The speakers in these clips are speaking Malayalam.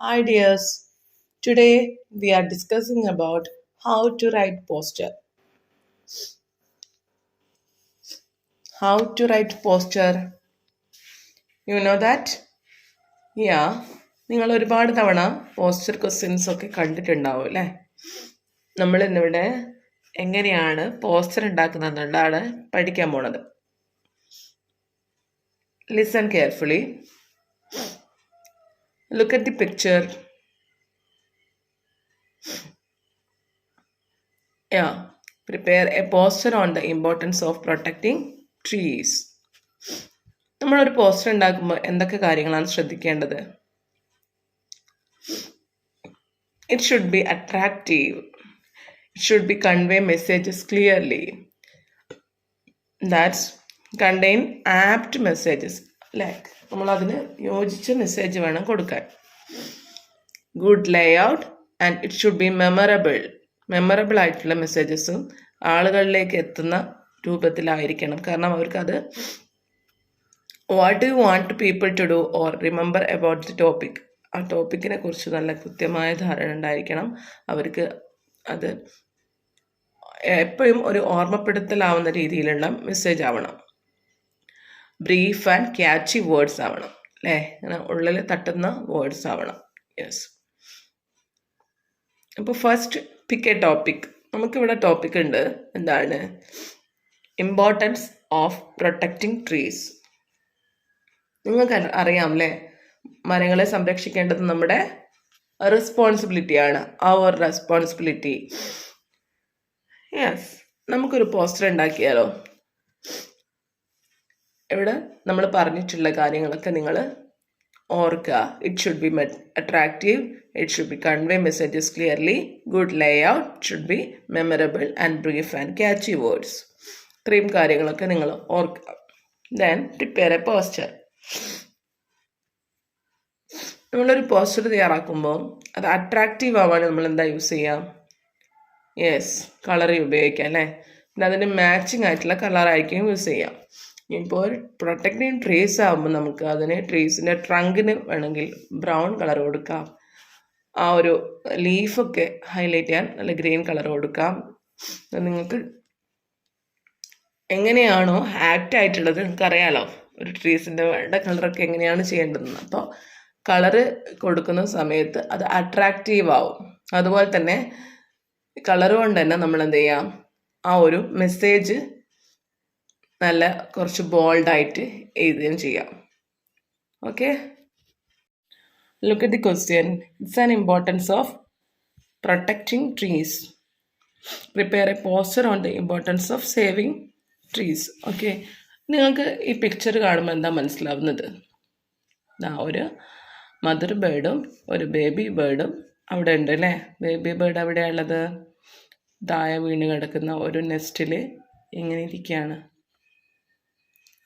Hi dears. Today we are discussing about how to write poster. How to write poster. You know that? Yeah. നിങ്ങൾ ഒരുപാട് തവണ പോസ്റ്റർ ക്വസ്റ്റ്യൻസ് ഒക്കെ കണ്ടിട്ടുണ്ടാവും അല്ലേ നമ്മൾ ഇന്നിവിടെ എങ്ങനെയാണ് പോസ്റ്റർ ഉണ്ടാക്കുന്നതെന്നുള്ളതാണ് പഠിക്കാൻ പോണത് listen carefully look at the picture. Yeah, prepare a poster on the importance of protecting trees. നമ്മളൊരു പോസ്റ്റർ ഉണ്ടാക്കുമ്പോൾ എന്തൊക്കെ കാര്യങ്ങളാണ് ശ്രദ്ധിക്കേണ്ടത്? It should be attractive it should be convey messages clearly that's contain apt messages like നമ്മളതിന് യോജിച്ച മെസ്സേജ് വേണം കൊടുക്കാൻ. Good layout and it should be memorable memorable ആയിട്ടുള്ള മെസ്സേജസും ആളുകളിലേക്ക് എത്തുന്ന രൂപത്തിലായിരിക്കണം. കാരണം അവർക്കത് what you want people to do or remember about the topic ആ ടോപ്പിക്കിനെ കുറിച്ച് നല്ല കൃത്യമായ ധാരണ ഉണ്ടായിരിക്കണം. അവർക്ക് അത് എപ്പോഴും ഒരു ഓർമ്മപ്പെടുത്തലാവുന്ന രീതിയിലുള്ള മെസ്സേജ് ആവണം. ബ്രീഫ് ആൻഡ് ക്യാച്ചി വേർഡ്സ് ആവണം അല്ലേ? അങ്ങനെ ഉള്ളിൽ തട്ടുന്ന വേർഡ്സ് ആവണം. യെസ് അപ്പോൾ ഫസ്റ്റ് പിക്ക് എ ടോപ്പിക് നമുക്കിവിടെ ടോപ്പിക് ഉണ്ട്. എന്താണ്? ഇമ്പോർട്ടൻസ് ഓഫ് പ്രൊട്ടക്റ്റിംഗ് ട്രീസ് നിങ്ങൾക്ക് അറി- അറിയാം അല്ലേ? മരങ്ങളെ സംരക്ഷിക്കേണ്ടത് നമ്മുടെ റെസ്പോൺസിബിലിറ്റിയാണ് അവർ റെസ്പോൺസിബിലിറ്റി യെസ് നമുക്കൊരു പോസ്റ്റർ ഉണ്ടാക്കിയാലോ? ഇവിടെ നമ്മൾ പറഞ്ഞിട്ടുള്ള കാര്യങ്ങളൊക്കെ നിങ്ങൾ ഓർക്കുക. It should be attractive it should be convey messages clearly good layout should be memorable and brief and catchy words ഇത്രയും കാര്യങ്ങളൊക്കെ നിങ്ങൾ ഓർക്കുക. ദെൻ പ്രിപ്പയർ എ പോസ്റ്റർ നമ്മളൊരു പോസ്റ്റർ തയ്യാറാക്കുമ്പോൾ അത് അട്രാക്റ്റീവ് ആവാൻ നമ്മൾ എന്താ യൂസ് ചെയ്യാം യെസ് കളർ ഉപയോഗിക്കാം അല്ലേ? പിന്നെ അതിന് മാച്ചിങ് ആയിട്ടുള്ള കളറായിരിക്കും യൂസ് ചെയ്യാം ഇപ്പോൾ പ്രൊട്ടക്റ്റിംഗ് ട്രീസ് ആകുമ്പോൾ നമുക്ക് അതിന് ട്രീസിന്റെ ട്രങ്കിന് വേണമെങ്കിൽ ബ്രൗൺ കളർ കൊടുക്കാം. ആ ഒരു ലീഫൊക്കെ ഹൈലൈറ്റ് ചെയ്യാൻ നല്ല ഗ്രീൻ കളർ കൊടുക്കാം. നിങ്ങൾക്ക് എങ്ങനെയാണോ ആക്റ്റ് ആയിട്ടുള്ളത് നിങ്ങൾക്ക് അറിയാലോ. ഒരു ട്രീസിന്റെ വേണ്ട കളറൊക്കെ എങ്ങനെയാണ് ചെയ്യേണ്ടതെന്ന്. അപ്പോൾ കളറ് കൊടുക്കുന്ന സമയത്ത് അത് അട്രാക്റ്റീവ് ആവും. അതുപോലെ തന്നെ കളർ കൊണ്ട് തന്നെ നമ്മൾ എന്ത് ചെയ്യാം? ആ ഒരു മെസ്സേജ് നല്ല കുറച്ച് ബോൾഡായിട്ട് എഴുതുകയും ചെയ്യാം. Okay look the question it's an importance of protecting trees prepare a poster on the importance of saving trees okay നിങ്ങൾക്ക് ഈ പിക്ചർ കാണുമ്പോൾ എന്താ മനസ്സിലാവുന്നത്? ഒരു മദർ ബേർഡും ഒരു ബേബി ബേർഡും അവിടെ ഉണ്ട് അല്ലേ? ബേബി ബേർഡ് എവിടെയാണുള്ളത് ദായ വീണ് കിടക്കുന്ന ഒരു നെസ്റ്റിൽ ഇങ്ങനെ ഇരിക്കുകയാണ്.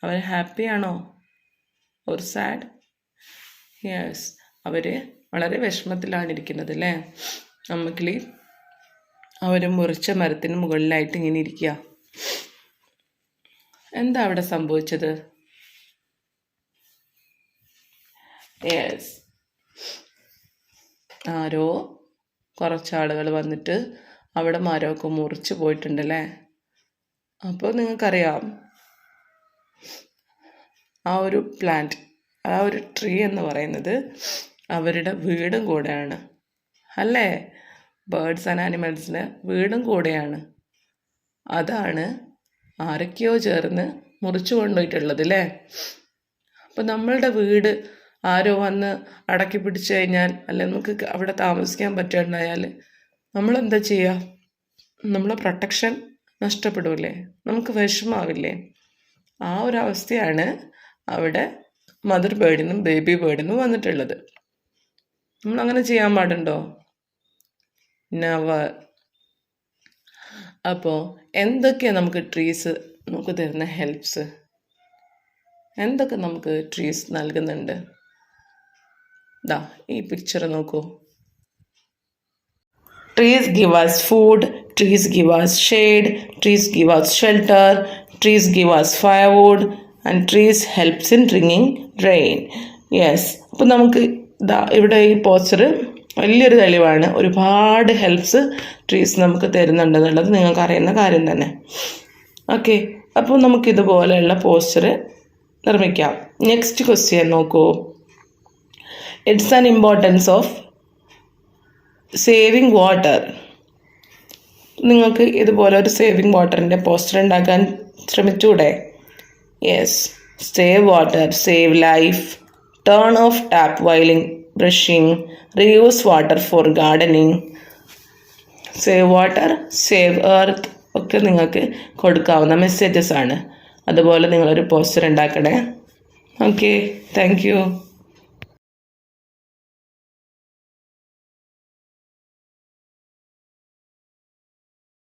അവർ ഹാപ്പിയാണോ ഓർ സാഡ് യെസ് അവർ വളരെ വിഷമത്തിലാണ് ഇരിക്കുന്നത് അല്ലേ? നമുക്കിൽ അവർ മുറിച്ച മരത്തിന് മുകളിലായിട്ട് ഇങ്ങനെ ഇരിക്കുക എന്താ അവിടെ സംഭവിച്ചത്? യെസ് ആരോ കുറച്ചാളുകൾ വന്നിട്ട് അവിടെ മരമൊക്കെ മുറിച്ച് പോയിട്ടുണ്ടല്ലേ അപ്പോൾ നിങ്ങൾക്കറിയാം ആ ഒരു പ്ലാന്റ് ആ ഒരു ട്രീ എന്ന് പറയുന്നത് അവരുടെ വീടും കൂടെയാണ്. അല്ലേ? ബേർഡ്സ് ആൻഡ് ആനിമൽസിന് വീടും കൂടെയാണ്. അതാണ് ആരൊക്കെയോ ചേർന്ന് മുറിച്ചു കൊണ്ടുപോയിട്ടുള്ളത് അല്ലേ അപ്പം നമ്മളുടെ വീട് ആരോ വന്ന് അടക്കി പിടിച്ചു കഴിഞ്ഞാൽ അല്ലെ നമുക്ക് അവിടെ താമസിക്കാൻ പറ്റാണ്ടായാൽ നമ്മളെന്താ ചെയ്യുക നമ്മളെ പ്രൊട്ടക്ഷൻ നഷ്ടപ്പെടില്ലേ നമുക്ക് വിഷമാവില്ലേ? ആ ഒരു അവസ്ഥയാണ് അവിടെ മദർ ബേർഡിനും ബേബി ബേർഡിനും വന്നിട്ടുള്ളത്. നമ്മൾ അങ്ങനെ ചെയ്യാൻ പാടുണ്ടോ? നവർ അപ്പോൾ എന്തൊക്കെയാണ് നമുക്ക് ട്രീസ് നമുക്ക് തരുന്ന ഹെൽപ്സ് എന്തൊക്കെ നമുക്ക് ട്രീസ് നൽകുന്നുണ്ട്? ദാ ഈ പിക്ചർ നോക്കൂ. Trees give us food trees give us shade trees give us shelter trees give us firewood and trees helps in drinking rain yes അപ്പോൾ നമുക്ക് ഇതാ ഇവിടെ ഈ പോസ്റ്റർ വലിയൊരു തെളിവാണ്. ഒരുപാട് ഹെൽപ്സ് ട്രീസ് നമുക്ക് തരുന്നുണ്ട് എന്നുള്ളത് നിങ്ങൾക്ക് അറിയുന്ന കാര്യം തന്നെ. ഓക്കെ അപ്പോൾ നമുക്കിതുപോലെയുള്ള പോസ്റ്റർ നിർമ്മിക്കാം. നെക്സ്റ്റ് ക്വസ്റ്റ്യൻ നോക്കൂ. It's an importance of saving water നിങ്ങൾക്ക് ഇതുപോലെ ഒരു സേവിങ് വാട്ടറിന്റെ പോസ്റ്റർ ഉണ്ടാക്കാൻ ശ്രമിച്ചൂടെ? Yes save water save life turn off tap വൈലിംഗ് brushing reuse water for gardening save water save earth ഒക്കെ നിങ്ങൾക്ക് കൊടുക്കാവുന്ന മെസ്സേജസ് ആണ്. അതുപോലെ നിങ്ങളൊരു പോസ്റ്റർ ഉണ്ടാക്കണേ. Okay thank you